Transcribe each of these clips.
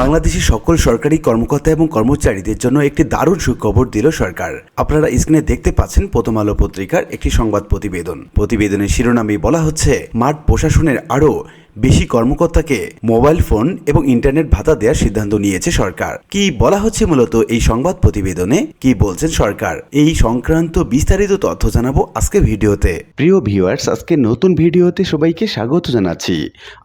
বাংলাদেশের সকল সরকারি কর্মকর্তা এবং কর্মচারীদের জন্য একটি দারুণ সুখবর দিল সরকার। আপনারা স্ক্রিনে দেখতে পাচ্ছেন প্রথম আলো পত্রিকার একটি সংবাদ প্রতিবেদন। প্রতিবেদনের শিরোনামে বলা হচ্ছে, মাঠ প্রশাসনের আরও বেশি কর্মকর্তাকে মোবাইল ফোন এবং ইন্টারনেট ভাতা দেওয়ার সিদ্ধান্ত নিয়েছে সরকার। কি বলা হচ্ছে মূলত এই সংবাদ প্রতিবেদনে? কি বলছেন সরকার? এই সংক্রান্ত বিস্তারিত তথ্য জানাব আজকে ভিডিওতে। প্রিয় ভিউয়ার্স, আজকে নতুন ভিডিওতে সবাইকে স্বাগত জানাচ্ছি।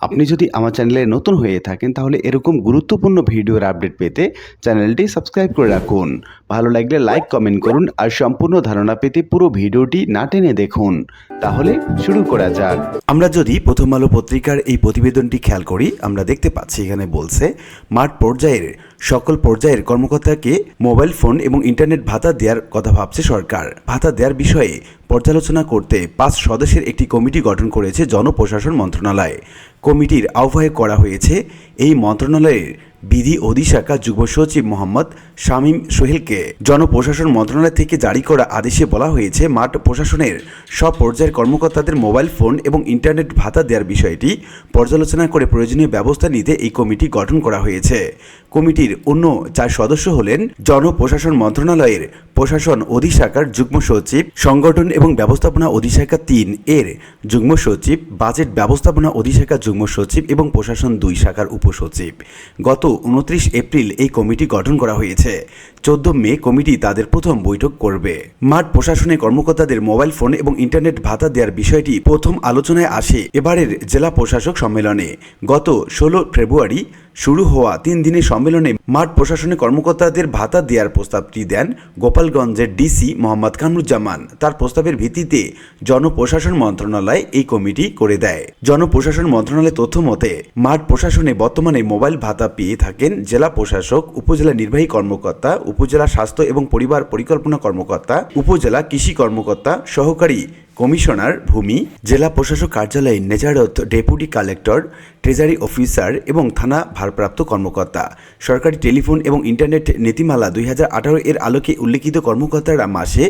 আপনি যদি আমার চ্যানেলে নতুন হয়ে থাকেন, তাহলে এরকম গুরুত্বপূর্ণ ভিডিওর আপডেট পেতে চ্যানেলটি সাবস্ক্রাইব করে রাখুন। ভালো লাগলে লাইক, কমেন্ট করুন আর সম্পূর্ণ ধারণা পেতে পুরো ভিডিওটি না টেনে দেখুন। তাহলে শুরু করা যাক। আমরা যদি প্রথম আলো পত্রিকার এই প্রতিবেদনটি খেয়াল করি, আমরা দেখতে পাচ্ছি এখানে বলছে, মাঠ পর্যায়ের, সকল পর্যায়ের কর্মকর্তাকে মোবাইল ফোন এবং ইন্টারনেট ভাতা দেওয়ার কথা ভাবছে সরকার। ভাতা দেওয়ার বিষয়ে পর্যালোচনা করতে পাঁচ সদস্যের একটি কমিটি গঠন করেছে জনপ্রশাসন মন্ত্রণালয়। কমিটির আহ্বায়ক করা হয়েছে, এই মন্ত্রণালয়ের বিধি অধিশাখা যুগ্ম সচিব মোহাম্মদ শামীম সোহেলকে জনপ্রশাসন মন্ত্রণালয় থেকে জারি করা আদেশে বলা হয়েছে, মাঠ প্রশাসনের সব পর্যায়ের কর্মকর্তাদের মোবাইল ফোন এবং ইন্টারনেট ভাতা দেওয়ার বিষয়টি পর্যালোচনা করে প্রয়োজনীয় ব্যবস্থা নিতে এই কমিটি গঠন করা হয়েছে। কমিটির অন্য চার সদস্য হলেন জনপ্রশাসন মন্ত্রণালয়ের প্রশাসন অধিশাখার যুগ্ম সচিব, সংগঠন এবং ব্যবস্থাপনা অধিশাখা তিন এর যুগ্ম সচিব, বাজেট ব্যবস্থাপনা অধিশাখা যুগ্ম সচিব এবং প্রশাসন দুই শাখার উপসচিব। গত উনত্রিশ এপ্রিল এই কমিটি গঠন করা হয়েছে। চোদ্দ মে কমিটি তাদের প্রথম বৈঠক করবে। মাঠ প্রশাসনে কর্মকর্তাদের মোবাইল ফোন এবং ইন্টারনেট ভাতা দেওয়ার বিষয়টি প্রথম আলোচনায় আসে এবারের জেলা প্রশাসক সম্মেলনে। গত ষোলো ফেব্রুয়ারি শুরু হওয়া তিন দিনের সম্মেলনে মাঠ প্রশাসনে কর্মকর্তাদের ভাতা দেওয়ার প্রস্তাবটি দেন গোপালগঞ্জের ডিসি মোহাম্মদ কামরুজ্জামান। তার প্রস্তাবের ভিত্তিতে জনপ্রশাসন মন্ত্রণালয় এই কমিটি করে দেয়। জনপ্রশাসন মন্ত্রণালয়ের তথ্য মতে, মাঠ প্রশাসনে বর্তমানে মোবাইল ভাতা পেয়ে থাকেন জেলা প্রশাসক, উপজেলা নির্বাহী কর্মকর্তা, উপজেলা স্বাস্থ্য এবং পরিবার পরিকল্পনা কর্মকর্তা, উপজেলা কৃষি কর্মকর্তা, সহকারী কমিশনার ভূমি, জেলা প্রশাসক কার্যালয়ে নেজারত ডেপুটি কালেক্টর, ট্রেজারি অফিসার এবং থানা ভারপ্রাপ্ত কর্মকর্তা। সরকারি টেলিফোন এবং ইন্টারনেট নীতিমালা দুই হাজার আঠারো এর আলোকে উল্লেখিত কর্মকর্তারা মাসে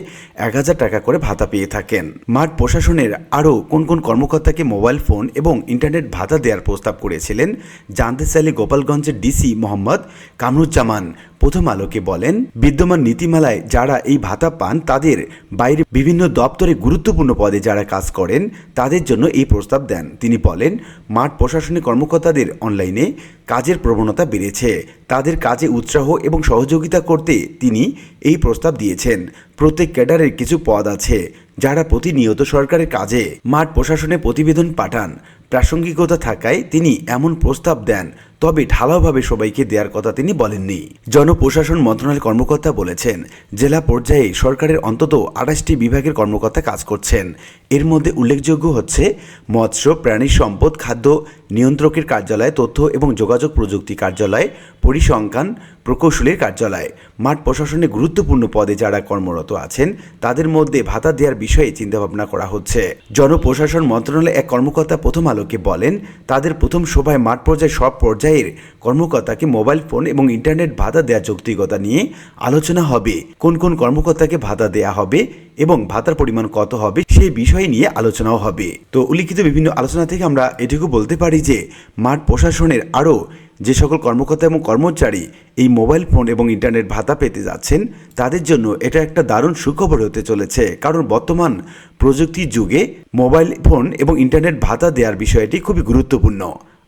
এক হাজার টাকা করে ভাতা পেয়ে থাকেন। মাঠ প্রশাসনের আরও কোন কোন কর্মকর্তাকে মোবাইল ফোন এবং ইন্টারনেট ভাতা দেওয়ার প্রস্তাব করেছিলেন, জানতে চাইলে গোপালগঞ্জের ডিসি মোহাম্মদ কামরুজ্জামান। প্রথম আলোকে বলেন, বিদ্যমান নীতিমালায় যারা এই ভাতা পান, তাদের বাইরে বিভিন্ন দপ্তরে গুরুত্বপূর্ণ পদে যারা কাজ করেন, তাদের জন্য এই প্রস্তাব দেন। তিনি বলেন, মাঠ প্রশাসনিক কর্মকর্তাদের অনলাইনে কাজের প্রবণতা বেড়েছে। তাদের কাজে উৎসাহ এবং সহযোগিতা করতে তিনি এই প্রস্তাব দিয়েছেন। প্রত্যেক ক্যাডারের কিছু পদ আছে, যারা প্রতিনিয়ত সরকারের কাজে, মাঠ প্রশাসনে প্রতিবেদন পাঠান। প্রাসঙ্গিকতা থাকায় তিনি এমন প্রস্তাব দেন, তবে ঢালাওভাবে সবাইকে দেওয়ার কথা তিনি বলেননি। জনপ্রশাসন মন্ত্রণালয়ের কর্মকর্তা বলেছেন, জেলা পর্যায়ে সরকারের অন্তত আঠাশটি বিভাগের কর্মকর্তা কাজ করছেন। এর মধ্যে উল্লেখযোগ্য হচ্ছে মৎস্য, প্রাণী সম্পদ, খাদ্য নিয়ন্ত্রকের কার্যালয়, তথ্য এবং যোগাযোগ প্রযুক্তি কার্যালয়, পরিসংখ্যান প্রকৌশলীর কার্যালয়। মাঠ প্রশাসনে গুরুত্বপূর্ণ পদে যারা কর্মরত আছেন, তাদের মধ্যে ভাতা দেওয়ার বিষয়ে চিন্তাভাবনা করা হচ্ছে। জনপ্রশাসন মন্ত্রণালয়ে এক কর্মকর্তা প্রথম আলোকে বলেন, তাদের প্রথম সভায় মাঠ পর্যায়ে সব পর্যায়ের কর্মকর্তাকে মোবাইল ফোন এবং ইন্টারনেট ভাতা দেওয়ার যৌক্তিকতা নিয়ে আলোচনা হবে। কোন কোন কর্মকর্তাকে ভাতা দেয়া হবে এবং ভাতার পরিমাণ কত হবে সেই বিষয় নিয়ে আলোচনাও হবে। তো উল্লিখিত বিভিন্ন আলোচনা থেকে আমরা এটুকু বলতে পারি যে, মাঠ প্রশাসনের আরও যে সকল কর্মকর্তা এবং কর্মচারী এই মোবাইল ফোন এবং ইন্টারনেট ভাতা পেতে যাচ্ছেন, তাদের জন্য এটা একটা দারুণ সুখবর হতে চলেছে। কারণ বর্তমান প্রযুক্তির যুগে মোবাইল ফোন এবং ইন্টারনেট ভাতা দেওয়ার বিষয়টি খুবই গুরুত্বপূর্ণ।